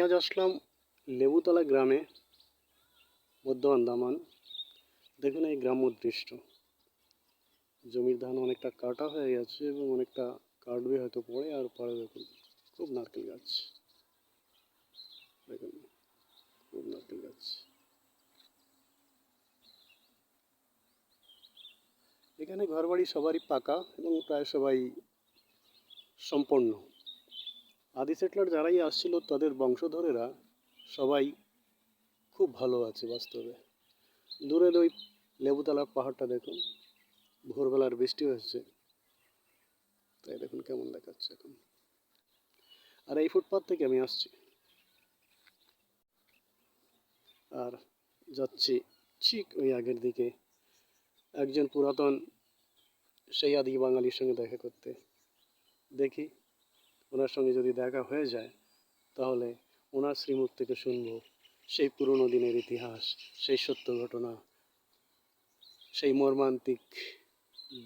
আজ আসলাম লেবুতলা গ্রামে মধ্য আন্দামান দেখুন এই গ্রাম্য দৃশ্য। জমির ধান অনেকটা কাটা হয়ে গেছে এবং অনেকটা কাটবে হয়তো পরে, আর পরে দেখুন, খুব নারকেল গাছ। দেখুন, খুব নারকেল গাছ। এখানে ঘরবাড়ি সবারই পাকা এবং প্রায় সবাই সম্পন্ন। আদি সেটলার যারাই আসছিল, তাদের বংশধরেরা সবাই খুব ভালো আছে বাস্তবে। দূরের ওই লেবুতলার পাহাড়টা দেখুন, ভোরবেলার বৃষ্টি হয়েছে। তাই দেখুন কেমন দেখাচ্ছে এখন। আর এই ফুটপাথ থেকে আমি আসছি। আর যাচ্ছি ঠিক ওই আগের দিকে, একজন পুরাতন সেই আদি বাঙালির সঙ্গে দেখা করতে। দেখি ওনার সঙ্গে যদি দেখা হয়ে যায়, তাহলে ওনার শ্রীমুখ থেকে শুনব। সেই পুরনো দিনের ইতিহাস, সেই সত্য ঘটনা, সেই মর্মান্তিক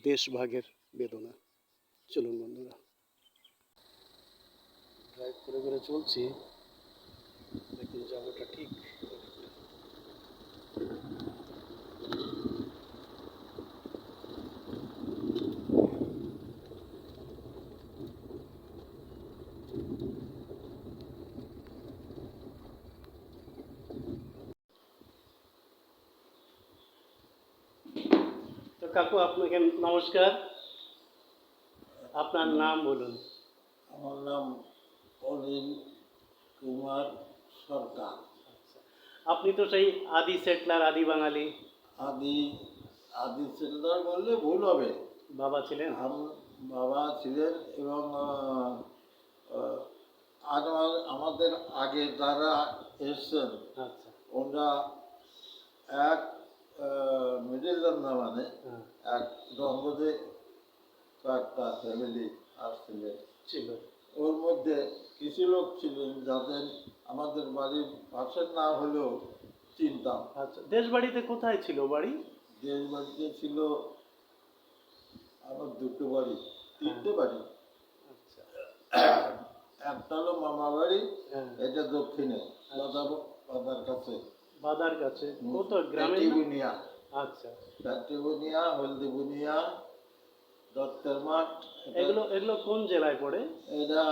দেশভাগের বেদনা। চলুন বন্ধুরা। ড্রাইভ করে করে চলছি। দেখুন, জায়গাটা ঠিক। কাকু আপনাকে নমস্কার। আপনার নাম বলুন। আমার নাম অনিল কুমার সরকার। আপনি তো সেই আদি সেটলার আদি বাঙালি। আদি আদি সেটলার বললে ভুল হবে। বাবা ছিলেন? বাবা ছিলেন এবং আর আমাদের আগে যারা এসছেন আচ্ছা। ওরা এক মিডিল মানে। হ্যাঁ। এক রঙ্গতে কয়েকটা ফ্যামিলি আসছিলেন ছিল। ওর মধ্যে কিছু লোক ছিলেন যাদের আমাদের বাড়ির পাশের না হলেও চিনতাম। আচ্ছা দেশ বাড়িতে কোথায় ছিল বাড়ি? দেশ বাড়িতে ছিল আমার দুটো বাড়ি তিনটে বাড়ি। আচ্ছা। একটা হলো মামা বাড়ি হ্যাঁ। এটা দক্ষিণে দাদা দাদার কাছে। বাদার কাছে। কত গ্রামে বুনিয়া আচ্ছা। বুনিয়া হলদি বুনিয়া দত্তের মাঠ এগুলো এগুলো কোন জেলায় পড়ে? এটা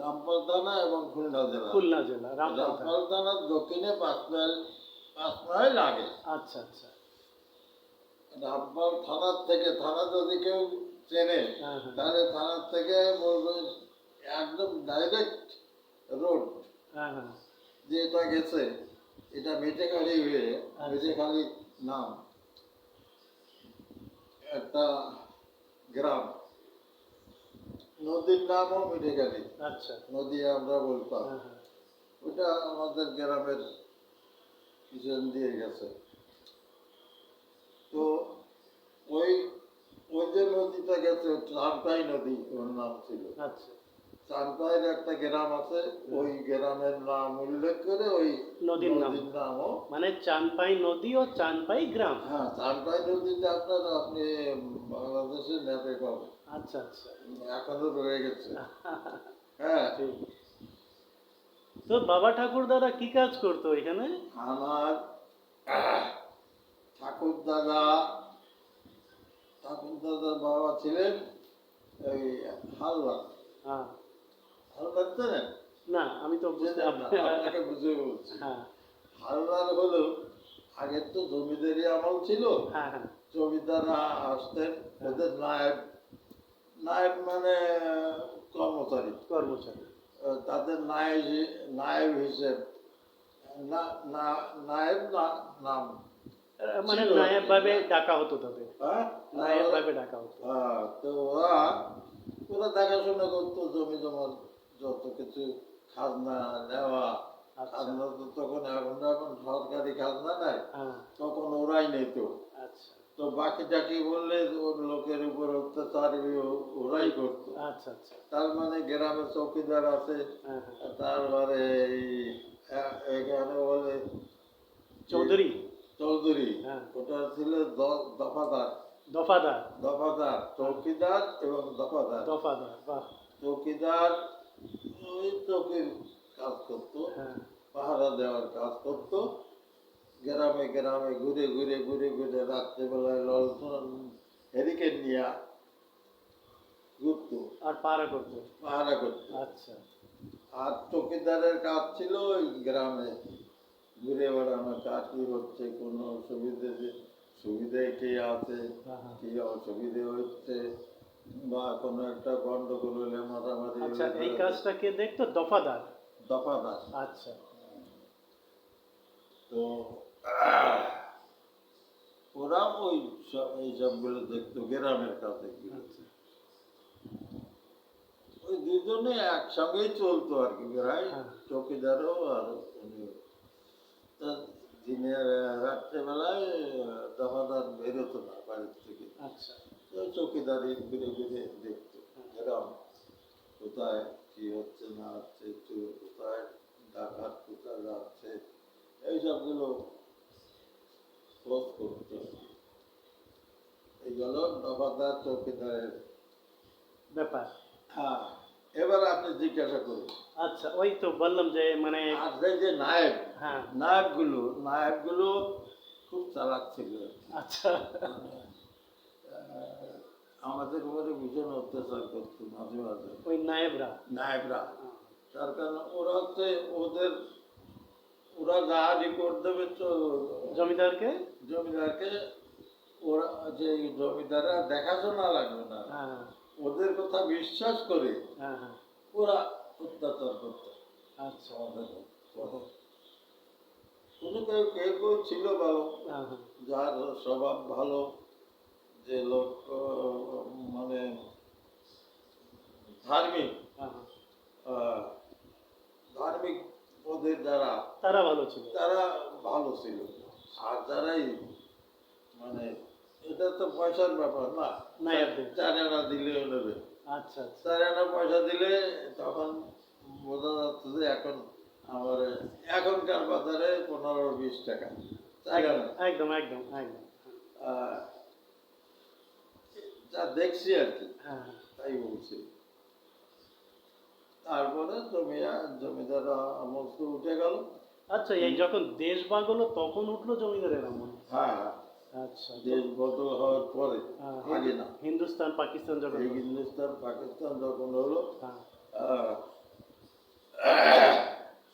রামপাল থানা এবং খুলনা জেলা। খুলনা জেলা রামপাল থানার দক্ষিণে পাঁচ মাইল পাঁচ মাইল আগে আচ্ছা আচ্ছা। রামপাল থানার থেকে থানা যদি কেউ চেনে হ্যাঁ হ্যাঁ। তাহলে থানার থেকে বলবে একদম ডাইরেক্ট রোড হ্যাঁ হ্যাঁ। যে এটা গেছে এটা মেটেখালি হয়ে মেটেখালি নাম। একটা গ্রাম। নদীর নামও মেটেখালি আচ্ছা। নদী আমরা বলতাম। হ্যাঁ হ্যাঁ। ওটা আমাদের গ্রামের পিছন দিয়ে গেছে। তো ওই ওই যে নদীটা গেছে চানপাই নদী ওর নাম ছিল। আচ্ছা। একটা গ্রাম আছে ওই গ্রামের নাম উল্লেখ করে ওই নদীর নাম। নামও। মানে চানপাই নদী ও চানপাই গ্রাম। হ্যাঁ চানপাই নদীটা আপনার আপনি বাংলাদেশের ম্যাপে পাবেন। আচ্ছা আচ্ছা। এখনও রয়ে গেছে। হ্যাঁ। তো বাবা ঠাকুর দাদা কি কাজ করতো এখানে? আমার ঠাকুর দাদা ঠাকুর দাদার বাবা ছিলেন ওই হালদার। হ্যাঁ। না আমি তো বুঝতে আপনাকে বুঝে বলছি। হ্যাঁ। হালদার হলো আগের তো জমিদারি আমল ছিল। হ্যাঁ হ্যাঁ। জমিদাররা আসতেন ওদের নায়েব নায়েব মানে কর্মচারী। কর্মচারী। তাদের নায়েব নায়েব হিসেব। নায়েব নাম। মানে। নায়েব ভাবে ডাকা হতো তাদের। হ্যাঁ? নায়েব ভাবে ডাকা হতো। হ্যাঁ, তো ওরা ওরা দেখাশোনা করতো জমি জমার যত কিছু খাজনা নেওয়া আচ্ছা। খাজনা তো তখন এখন এখন সরকারি খাজনা নেয় হ্যাঁ। তখন ওরাই নিত। আচ্ছা। তো বাকি টাকি বললে ওর লোকের উপর অত্যাচার ওরাই করতো। আচ্ছা তার মানে গ্রামে চৌকিদার আছে। হ্যাঁ হ্যাঁ। তারপরে এখানে বলে চৌধুরী। চৌধুরী। ওটা ছিল দফাদার। দফাদার। দফাদার চৌকিদার এবং দফাদার। দফাদার চৌকিদার ওই কাজ করতো হ্যাঁ। পাহারা দেওয়ার কাজ করতো। গ্রামে গ্রামে ঘুরে ঘুরে ঘুরে ঘুরে রাত্রেবেলায় হেরিকেন নিয়ে ঘুরতো। আর পাড়া করতো? পাহারা করতো। আচ্ছা। আর চৌকিদারের কাজ ছিল ওই গ্রামে ঘুরে বেড়ানো। কাজ কি হচ্ছে? কোনো সুবিধে সুবিধে কে আছে? হ্যাঁ, হ্যাঁ। কি অসুবিধে হচ্ছে? বা কোনো একটা গন্ডগোল হলে মারামারি আচ্ছা এই কাজটা কে দেখতো? দফাদার? দফাদার। আচ্ছা। তো ওরা ওই এই সবগুলো দেখতো গ্রামের কাছে ওই দুজনে একসঙ্গেই চলতো আর কি প্রায় হ্যাঁ। চৌকিদারও আর দিনের রাত্রেবেলায় দফাদার বেরোতো না বাড়ির থেকে। আচ্ছা। চৌকিদারি ঘুরে ঘুরে দেখতো। গ্রাম কোথায় কি হচ্ছে না হচ্ছে চোর কোথায় ডাকাত কোথায় যাচ্ছে এই সবগুলো খোঁজ করতো এইগুলো দফাদার চৌকিদারের ব্যাপার। হ্যাঁ এবার আপনি জিজ্ঞাসা করুন। আচ্ছা ওই তো বললাম যে মানে এই যে নায়ক হ্যাঁ। নায়কগুলো নায়কগুলো খুব চালাক ছিল। আচ্ছা। মানে, আমাদের উপরে ভীষণ অত্যাচার করতো মাঝে মাঝে। ওই নায়েবরা। নায়করা তার কারণ ওরা হচ্ছে ওদের ওরা যা রিপোর্ট দেবে তো জমিদারকে? জমিদারকে ওরা যে জমিদাররা দেখাশোনা লাগবে না। হ্যাঁ। ওদের কথা বিশ্বাস করে হ্যাঁ হ্যাঁ। ওরা অত্যাচার করতো। আচ্ছা। আমাদের কোনো কেউ কেউ কেউ ছিল ভালো। যার স্বভাব ভালো। যে লোক মানে ধার্মিক হ্যাঁ হ্যাঁ। ধার্মিক পদের যারা তারা ভালো ছিল। তারা ভালো ছিল। আর যারাই মানে এটা তো পয়সার ব্যাপার না। চার আনা দিলেও নেবে। আচ্ছা আচ্ছা। চার আনা পয়সা দিলে তখন বোঝা যাচ্ছে যে এখন আমার এখনকার বাজারে পনেরো বিশ টাকা। একদম একদম একদম। যা দেখছি আর কি। হ্যাঁ। হ্যাঁ তাই বলছি। তারপরে জমিয়া জমিদার আমল তো উঠে গেল। আচ্ছা এই যখন দেশ ভাগ হলো তখন উঠল জমিদারের আমল? হ্যাঁ আচ্ছা। দেশ বদল হওয়ার পরে হ্যাঁ, আগে না। হিন্দুস্তান পাকিস্তান যখন হিন্দুস্তান পাকিস্তান যখন হলো হ্যাঁ।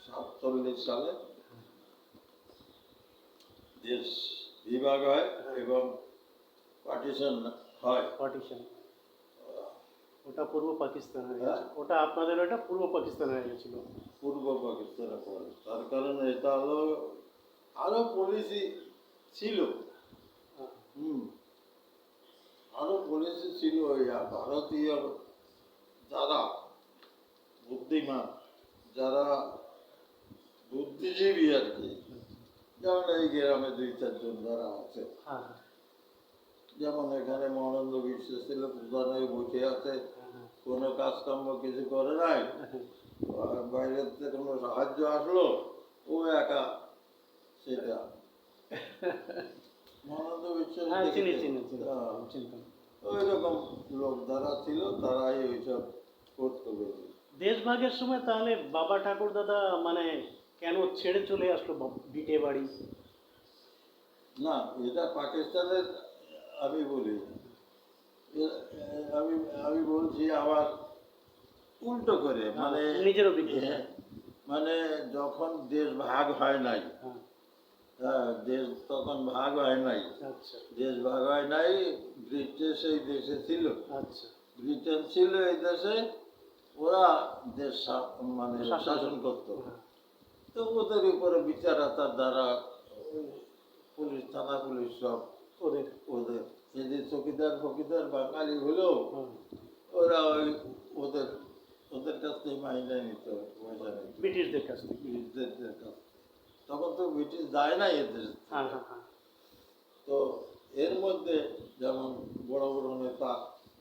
সাতচল্লিশ সালে দেশ বিভাগ হয় এবং পার্টিশন হয়। পার্টিশন ওটা পূর্ব পাকিস্তান হয়ে হ্যাঁ। গেছে ওটা আপনাদের ওটা পূর্ব পাকিস্তান হয়ে গেছিল। পূর্ব পাকিস্তানে পড়ে তার কারণে এটা হলো আরও পলিসি ছিল। হ্যাঁ, হুম। আরও পলিসি ছিল ভারতীয় যারা বুদ্ধিমান যারা বুদ্ধিজীবী আর কি। যেমন এই গ্রামে দুই চারজন যারা আছে। হ্যাঁ। যেমন এখানে মহানন্দ বিশ্ব ছিল প্রধানে বসে আছে হ্যাঁ, কোনো কাজকর্ম কিছু করে নাই। হ্যাঁ, বাইরের থেকে কোনো সাহায্য আসলো ও একা সেটা। মহানন্দ বিশ্ব হ্যাঁ চিনি চিনি চিনি হ্যাঁ। ওই রকম লোক যারা ছিল তারাই ওইসব করতে পেরেছে দেশ ভাগের সময় তাহলে বাবা ঠাকুর দাদা মানে কেন ছেড়ে চলে আসলো ভিটে বাড়ি? না এটা পাকিস্তানের আমি বলি আমি আমি বলছি আবার উল্টো করে মানে নিজের অভিজ্ঞতা। হ্যাঁ, মানে যখন দেশ ভাগ হয় নাই হ্যাঁ। হ্যাঁ দেশ তখন ভাগ হয় নাই আচ্ছা। দেশ ভাগ হয় নাই ব্রিটিশ এই দেশে ছিল। আচ্ছা। ব্রিটেন ছিল এই দেশে ওরা দেশ মানে শাসন করত। হ্যাঁ, তো ওদের উপরে বিচারাতার দ্বারা পুলিশ থানা পুলিশ সব ওদের। ওদের। এই যে চকিদার ফকিদার বাঙালি হ্যাঁ, ওরা ওই ওদের ওদের কাছ থেকে মাইনে নিত ব্রিটিশদের কাছ থেকে। ব্রিটিশদের কাছ তখন তো ব্রিটিশ যায় না এদের হ্যাঁ হ্যাঁ হ্যাঁ। তো এর মধ্যে যেমন বড় বড় নেতা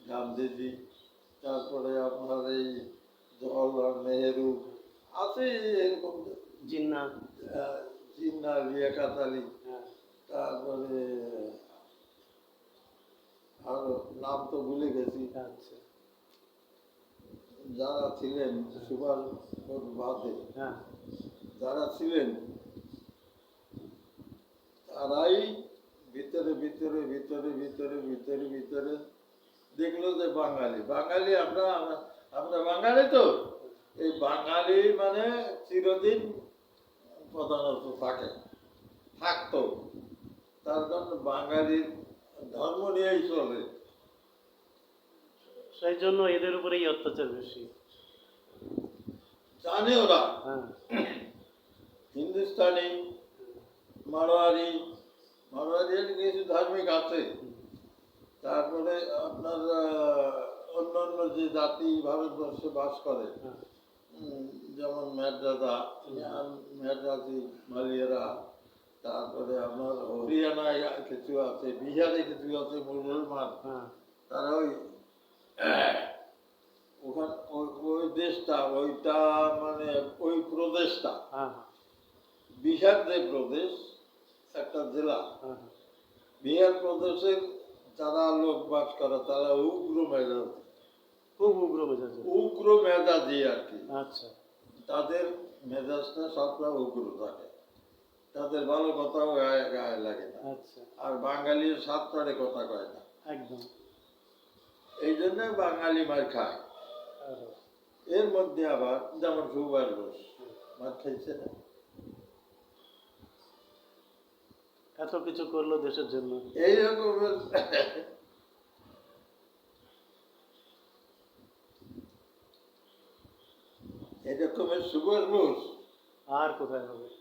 গান্ধীজি তারপরে আপনার এই জওয়াহরলাল নেহেরু আছে এরকম জিন্না জিন্না লিয়াকাত আলী তারপরে আরও নাম তো ভুলে গেছি। আচ্ছা। যারা ছিলেন সুভাষ বাদে হ্যাঁ। যারা ছিলেন তারাই ভিতরে ভিতরে ভিতরে ভিতরে ভিতরে ভিতরে দেখল যে বাঙালি। বাঙালি আমরা- আমরা বাঙালি তো। এই বাঙালি মানে চিরদিন প্রধানত থাকে থাকতো। তার জন্য বাঙালির ধর্ম নিয়েই চলে। সেই জন্য এদের উপরেই অত্যাচার বেশি। জানে ওরা হ্যাঁ। হিন্দুস্তানি মারোয়ারি মারোয়ারির কিছু ধার্মিক আছে। তারপরে আপনার আহ, অন্যান্য যে জাতি ভারতবর্ষে বাস করে হ্যাঁ। যেমন মেরজাদা মেরজাদি মালিয়ারা তারপরে আপনার হরিয়ানায় কিছু আছে বিহারে কিছু আছে মুসলমান। হ্যাঁ। তারা ওই ওখান ওই- ওই দেশটা ওইটা মানে ওই প্রদেশটা। হ্যাঁ বিহার যে প্রদেশ একটা জেলা। হ্যাঁ বিহার প্রদেশের যারা লোক বাস করে তারা উগ্র মেজাজি খুব উগ্র মেজাজ উগ্র মেজাজি আর কি। আচ্ছা। তাদের মেজাজটা সবটা উগ্র থাকে। তাদের ভালো কথাও গায়ে গায়ে লাগে না। আচ্ছা। আর বাঙালির সাতটারে কথা কয় না। একদম। এই জন্য বাঙালি মার খায়। এর মধ্যে আবার যেমন সুভাষ বোস মার খাইছে না। এত কিছু করল দেশের জন্য। এই রকমের এরকমের সুভাষ বোস আর কোথায় হবে?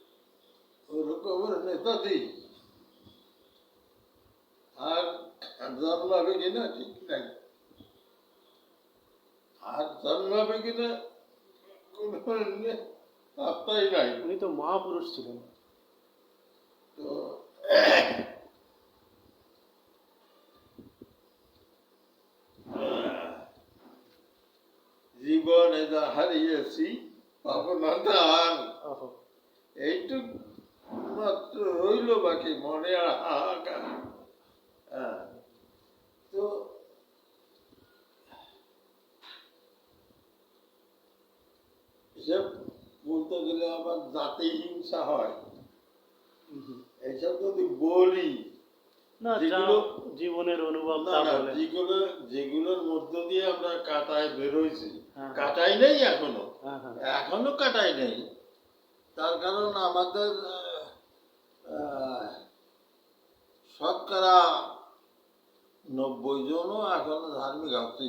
ওরকমের নেতাজি আর জন্মাবে কিনা ঠিক নাই আর জন্মাবে কিনা কোনো নাই উনি তো মহাপুরুষ ছিলেন। তো জীবনে যা হারিয়েছি পাবো না দান এইটুক রইল বাকি মনে আর হাহাকার। হ্যাঁ। তো এসব বলতে গেলে আবার জাতি হিংসা হয়। এইসব যদি বলি জীবনের অনুভব যেগুলো যেগুলোর মধ্য দিয়ে আমরা কাটায় বেরোইছি। হ্যাঁ। কাটাই নেই এখনও। হ্যাঁ হ্যাঁ। এখনও কাটাই নেই। তার কারণ আমাদের শতকরা নব্বই জনও এখনও ধার্মিক আছে।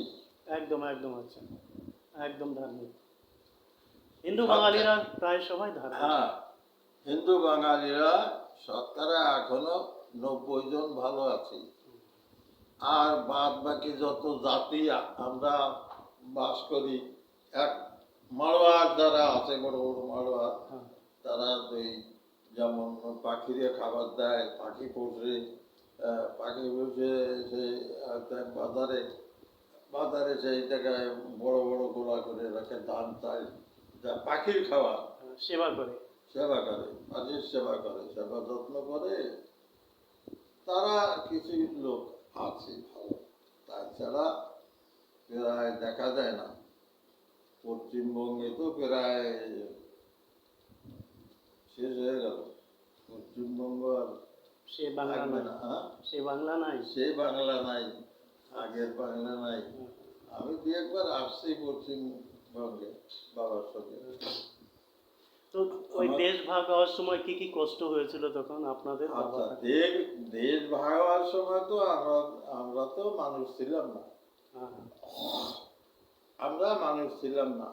একদম একদম আছে। একদম ধার্মিক। হিন্দু বাঙালিরা প্রায় সবাই ধার্মিক। হ্যাঁ হিন্দু বাঙালিরা শতকরা এখনও নব্বই জন ভালো আছে। আর বাদ বাকি যত জাতি আমরা বাস করি এক মারোয়ার যারা আছে বড় বড় মারোয়ার হ্যাঁ। তারা যেমন পাখিরে খাবার দেয় পাখি পোষে পাখি পোষে সে আহ, বাজারে বাজারে সেই জায়গায় বড় বড় গোলা করে রাখে ধান চাল যা পাখির খাওয়া। সেবা করে। সেবা করে পাখির সেবা করে সেবা যত্ন করে। তারা কিছু লোক আছে ভালো। তাছাড়া প্রায় দেখা যায় না। পশ্চিমবঙ্গে তো প্রায় শেষ হয়ে গেল। পশ্চিমবঙ্গ আর সে বাংলা নাই। হ্যাঁ? সে বাংলা নাই। সে বাংলা নাই আগের বাংলা নাই। আমি দু একবার আসছি পশ্চিমবঙ্গে বাবার সঙ্গে। তো ওই দেশ ভাগ হওয়ার সময় কি কি কষ্ট হয়েছিল তখন আপনাদের আচ্ছা দেশ দেশ ভাগ হওয়ার সময় তো আমরা আমরা তো মানুষ ছিলাম না। হ্যাঁ। আমরা মানুষ ছিলাম না।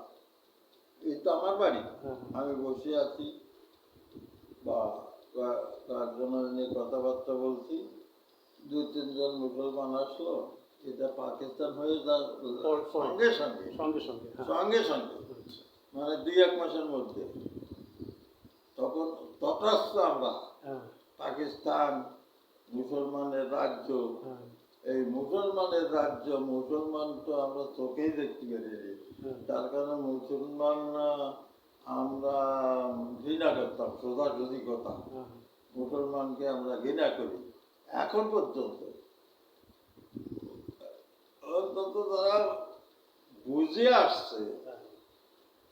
এই তো আমার বাড়ি। হ্যাঁ। আমি বসে আছি বা কা- নিয়ে কথাবার্তা বলছি। দু তিনজন মুসলমান আসলো। এটা পাকিস্তান হয়ে যার সঙ্গে সঙ্গে। সঙ্গে সঙ্গে হ্যাঁ। সঙ্গে সঙ্গে। মানে দুই এক মাসের মধ্যে। তখন তটস্থ আমরা। হ্যাঁ। পাকিস্তান মুসলমানের রাজ্য। হ্যাঁ। এই মুসলমানের রাজ্য মুসলমান তো আমরা চোখেই দেখতে পেরেছি হ্যাঁ। তার কারণে মুসলমান আমরা ঘৃণা করতাম সোজাসুজি কথা হ্যাঁ। মুসলমানকে আমরা ঘৃণা করি। এখন পর্যন্ত অন্তত তারা বুঝে আসছে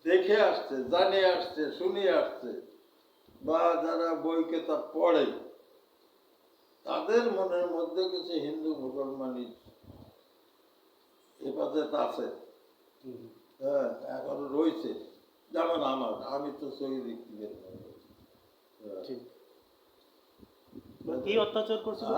দেখে আসছে জানে আসছে শুনে আসছে বা যারা বই কেতাব পড়ে তাদের মনের মধ্যে কিছু হিন্দু মুসলমানি হেফাজত আছে। হ্যাঁ এখনও রয়েছে। যেমন আমার আমি তো করি। হ্যাঁ। কি অত্যাচার করছিল